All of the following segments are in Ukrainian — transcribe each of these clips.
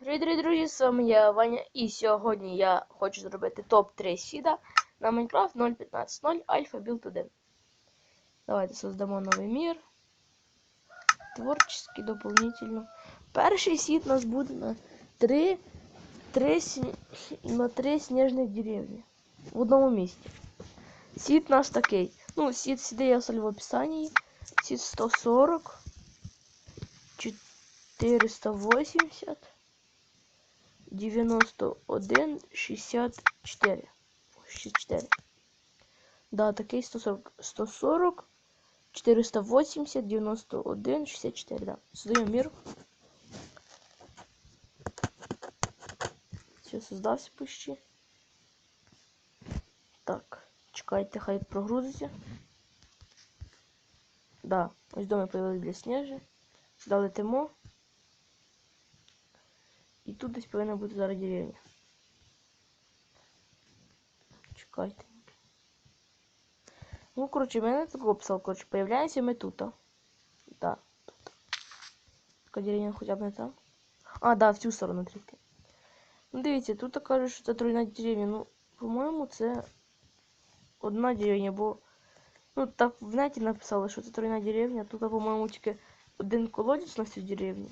Привіт, дорогі друзі, з вами я Ваня, і сьогодні я хочу зробити топ-3 сіда на Minecraft 0.15.0 Альфа Build 1. Давайте создамо новий мір. Творческий, дополнительно. Перший сід у нас буде на 3, 3, на 3 сніжних деревні в одному місці. Сід у нас такий. Ну, сід сюди я оставлю в описании. Сід 140, 480. 91, 64. 64. Да, такий 140, 140, 480, 91, 64, да. Создаем мир. Все, создався почти. Так, чекайте, хай прогрузиться. Да, ось дома появились для сніжі. Сюди летимо. І тут десь повинна бути зараз деревня. Чекайте. Ну, коротше, мене так описав, коротше, появляємося ми тут. а. Да, тут. Така деревня хоча б не там. А, да, в цю сторону трійти. Ну, дивіться, тут кажуть, що це тройна деревня. Ну, по-моєму, це одна деревня, бо... Ну, так в неті написали, що це тройна деревня, тут, по-моєму, тільки один колодязь на всю деревню.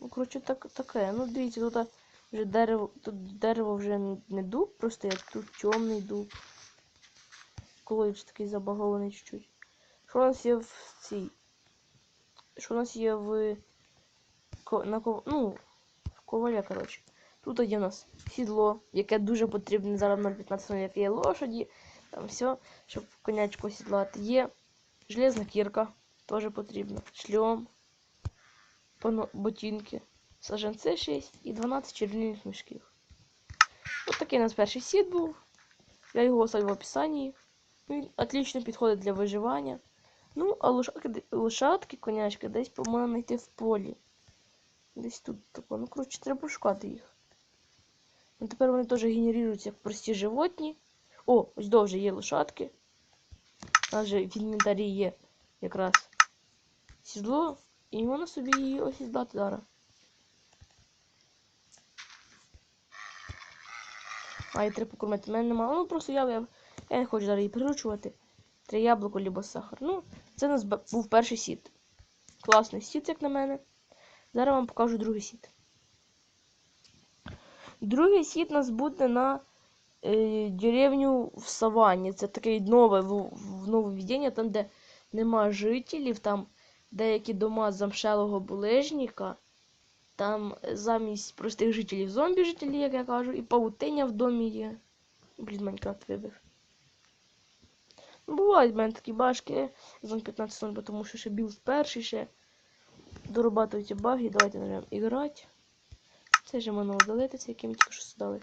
Ну, коротше, так, таке. Ну, дивіться, тут вже дерево, тут дерево вже не дуб просто, як тут темний дуб. Колодич такий забагований чуть-чуть. Що у нас є в цій? Що у нас є в ко- на ков... ну, в коваля, коротше. Тут є у нас сідло, яке дуже потрібне зараз 0.15, яке є лошаді, там все, щоб конячку сідлати. Є железна кірка, теж потрібна. Шльом ботинки, саженці 6 і 12 червоних мішків. Ось такий у нас перший сіт був. Я його оставлю в описанні. Він отлично підходить для виживання. Ну, а лошадки, лошадки конячки десь по-моєму знайти в полі. Десь тут тако. Ну, коротше, треба шукати їх. Ну, тепер вони теж генеруються як прості животні. О, ось довже є лошадки. У нас же в інвентарі є якраз сідло. І можна собі її ось здати зараз. А і треба покормити. У мене немає. Ну просто я, я, я не хочу зараз її приручувати. Три яблуко або сахар. Ну, це у нас був перший сіт. Класний сіт, як на мене. Зараз вам покажу другий сіт. Другий сіт у нас буде на е, деревню в саванні. Це таке нове, в, в нововведення, там, де нема жителів, там деякі дома замшелого булежника. Там замість простих жителів зомбі жителі, як я кажу, і павутиня в домі є. Блін, Майнкрафт вибив. Ну, бувають в мене такі башки зон 15 0 тому що ще білд перший ще дорабатуються баги. Давайте нажмемо іграти. Це же можна удалити, це яким тільки що создали.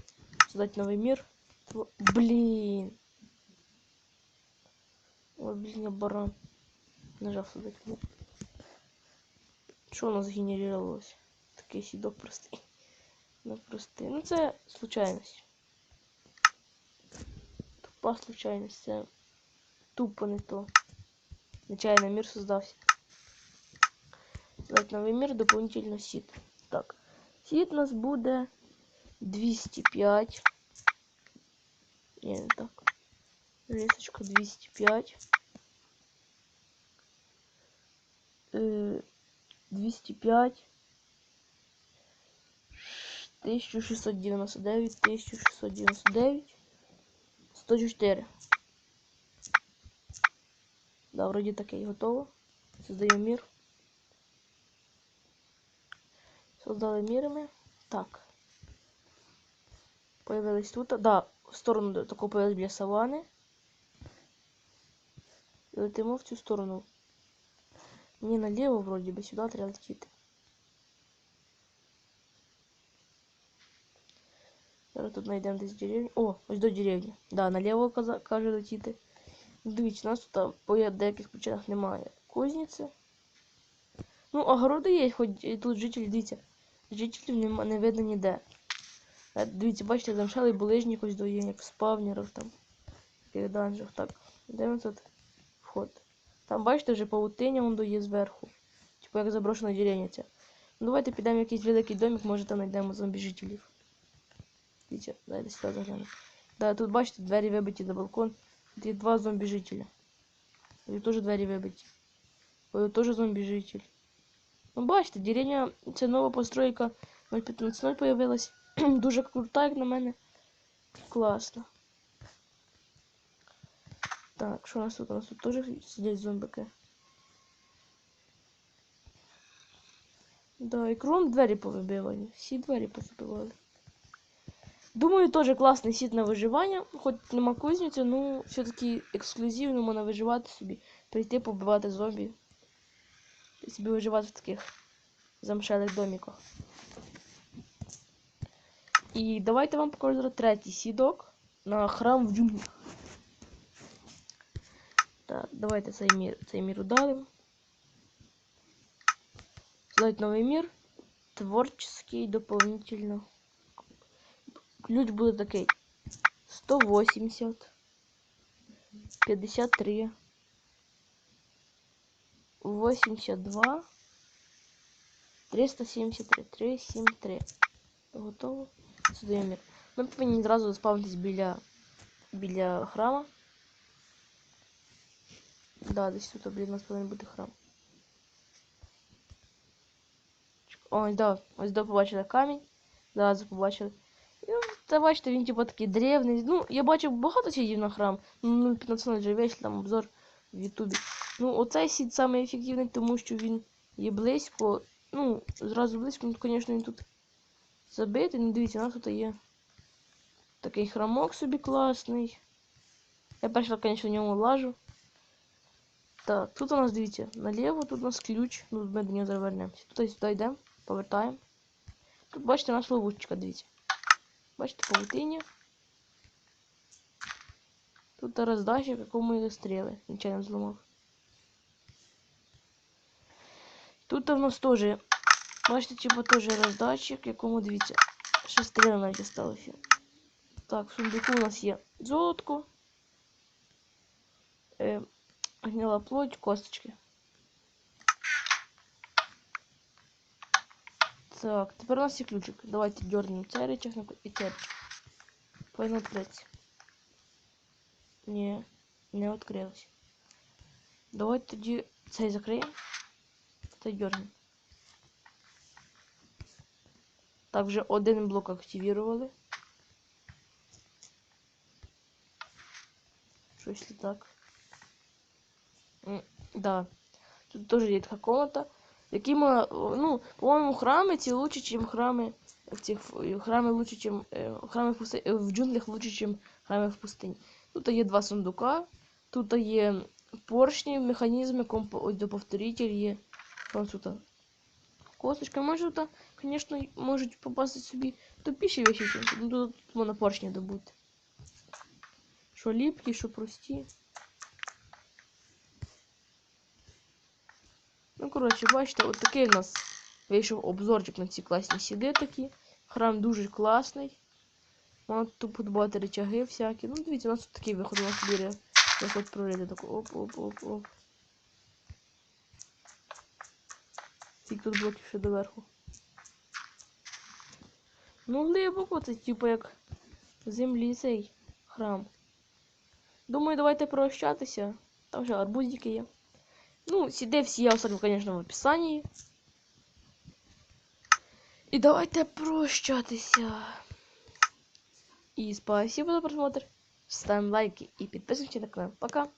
Создати новий мір. Тво- Блін. Ой, блін, я баран. Нажав мир. Що у нас генерировалось? Такий сідок простий. Ну простий. Ну це случайність. Тупа случайність. Це тупо не то. Нечаянно мир создався. Создать новий мир, дополнительно сід. Так. Сід у нас буде 205. Ні, не так. Лісочка 205. Е, 205, 1699, 1699, 104. Да, вроді таке готово. Создаю мір. Создали міри ми. Так. Появились тут. Да, в сторону до- тако біля савани. І летимо в цю сторону. Мені наліво вроді би сюди треба летіти. Зараз тут знайдемо десь деревню. О, ось до деревні. Да, наліво каже летіти. У нас тут по деяких причинах немає кузниці. Ну, огороди є, хоч і тут жителі, дивіться. Жителів не видно ніде. Е, Дивіться, бачите, замшалий булижник ось до є, як в спавнерах там. В таких данжах. Так, де ми тут вход? Там, бачите, вже павутиня вон є зверху. Типу як заброшена деревня ця. Ну, давайте підемо в якийсь великий домик, може там знайдемо зомбі-жителів. Дивіться, давайте сюди заглянемо. Да, тут бачите, двері вибиті на балкон. Тут є два зомбі-жителя. Тут теж двері вибиті. Тут теж зомбі-житель. Ну, бачите, деревня, це нова постройка 0.15.0 появилась. Дуже крута, як на мене. Класно. Так, що у нас тут? У нас тут теж сидять зомбики. Да, і кром двері повибивані. Всі двері позабивали. Думаю, теж класний сіт на виживання. Хоч нема кузниці, ну все-таки ексклюзивно можна виживати собі. Прийти побивати зомбі. І собі виживати в таких замшелих доміках. І давайте вам покажу третій сідок на храм в джунглях. Так, давайте цей мір, цей мір удалим. Создать новый мир. Творческий дополнительно. Ключ буде такий. 180. 53. 82. 373. 373. Готово. Сюди мір. Ми повинні зразу заспавнитись біля, біля храма. Да, десь тут, блін, у нас повинен бути храм. Ой, да, ось да, побачили камінь. Зразу побачили. І, ну, Та бачите, він типу такий древний. Ну, я бачив багато сідів на храм. Ну, 15 вже весь там обзор в Ютубі. Ну, оцей сід самий ефективний, тому що він є близько. Ну, зразу близько, ну, звісно, він тут забитий. Ну, дивіться, у нас тут є такий храмок собі класний. Я перший звісно, в ньому лажу. Так, тут у нас, дивіться, наліво, тут у нас ключ. Ну, ми до нього зараз вернемося. Тут сюди йдемо, повертаємо. Тут бачите, у нас ловушечка, дивіться. Бачите, павутиння. Тут роздача, в якому є стріли. Нічого не зламав. Тут у нас теж, бачите, типу теж роздатчик, якому, дивіться, ще стріли навіть осталося. Так, в сундуку у нас є золотко. Е, гнила плоть, косточки. Так, тепер у нас є ключик. Давайте дернем цей рычаг на- і цей. Повинно відкритися. Не відкрилось. Давайте тоді цей закриємо. Цей дернем. Так, вже один блок активували. Щось не так. Да. Тут теж є така комната. Які ну, по-моєму, храми ці лучше, чим храми в цих в- лучше, чим е, храми в, пусти, в джунглях лучше, чим храми в пустині. Тут є два сундука, тут є поршні, механізми, комп... ось до повторитель є. Ось тут. Косточка, може тут, звісно, можуть попасти собі тупіші. Ну, тут можна поршні добути. Що ліпкі, що прості. Ну, коротше, бачите, от такий у нас вийшов обзорчик на ці класні сіди такі. Храм дуже класний. Можна тут подбати речаги всякі. Ну, дивіться, у нас тут такий виход, у нас біля виход прорити. Так оп-оп-оп-оп. Тільки тут блоків ще доверху. Ну, глибоко, це типу як землі цей храм. Думаю, давайте прощатися. Там вже арбузики є. Ну, CDFC я оставлю, конечно, в описании. И давайте прощатися. И спасибо за просмотр. Ставим лайки и подписываемся на канал. Пока.